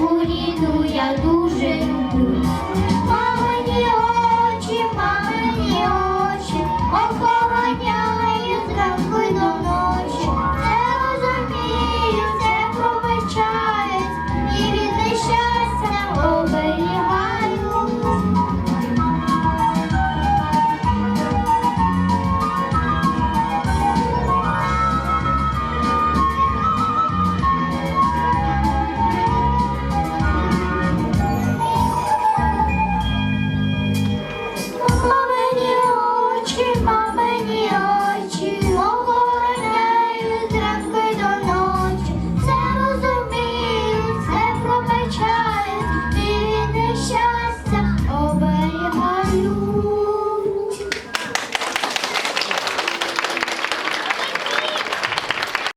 우리 누야도